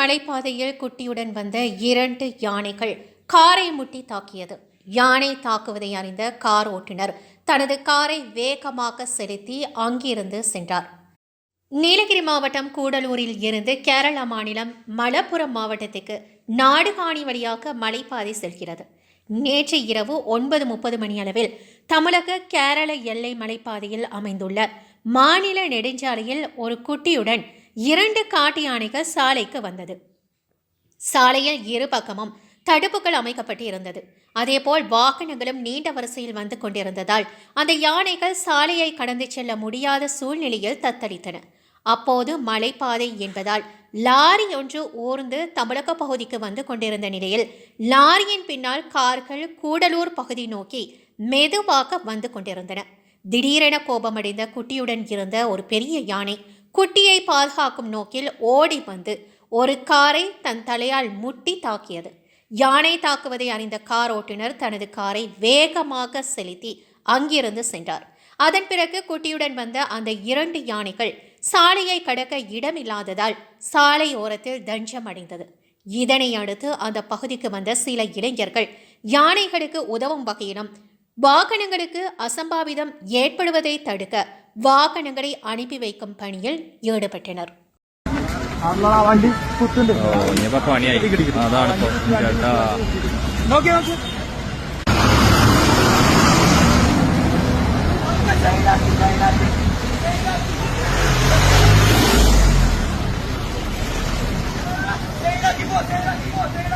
மலைப்பாதையில் குட்டியுடன் வந்த இரண்டு யானைகள் காரை முட்டி தாக்கியது. யானை தாக்குவதை அறிந்த கார் ஓட்டுநர் தனது காரை வேகமாக செலுத்தி அங்கிருந்து சென்றார். நீலகிரி மாவட்டம் கூடலூரில் இருந்து கேரள மாநிலம் மலப்புரம் மாவட்டத்துக்கு நாடுகாணி வழியாக மலைப்பாதை செல்கிறது. நேற்று இரவு ஒன்பது முப்பது மணி அளவில் தமிழக கேரள எல்லை மலைப்பாதையில் அமைந்துள்ள மாநில நெடுஞ்சாலையில் ஒரு குட்டியுடன் இரண்டு காட்டு யானைகள் சாலைக்கு வந்தது. சாலையில் இரு பக்கமும் தடுப்புகள் அமைக்கப்பட்டு இருந்தது. அதேபோல் வாகனங்களும் நீண்ட வரிசையில் வந்து கொண்டிருந்ததால் அந்த யானைகள் சாலையை கடந்து செல்ல முடியாத சூழ்நிலையில் தத்தளித்தன. அப்போது மலைப்பாதை என்பதால் லாரி ஒன்று ஊர்ந்து தமிழக பகுதிக்கு வந்து கொண்டிருந்த நிலையில் லாரியின் பின்னால் கார்கள் கூடலூர் பகுதி நோக்கி மெதுவாக வந்து கொண்டிருந்தன. திடீரென கோபமடைந்த குட்டியுடன் இருந்த ஒரு பெரிய யானை குட்டியை பாதுகாக்கும் நோக்கில் ஓடி வந்து ஒரு காரை தன் தலையால் முட்டி தாக்கியது. யானை தாக்குவதை அறிந்த கார் ஓட்டுநர் தனது காரை வேகமாக செலுத்தி அங்கிருந்து சென்றார். அதன் பிறகு குட்டியுடன் வந்த அந்த இரண்டு யானைகள் சாலையை கடக்க இடமில்லாததால் சாலை ஓரத்தில் தஞ்சம் அடைந்தது. இதனை அடுத்து அந்த பகுதிக்கு வந்த சில இளைஞர்கள் யானைகளுக்கு உதவும் வகையிலும் வாகனங்களுக்கு அசம்பாவிதம் ஏற்படுவதை தடுக்க வாகனங்களை அனுப்பி வைக்கும் பணியில் ஈடுபட்டனர். Thank you.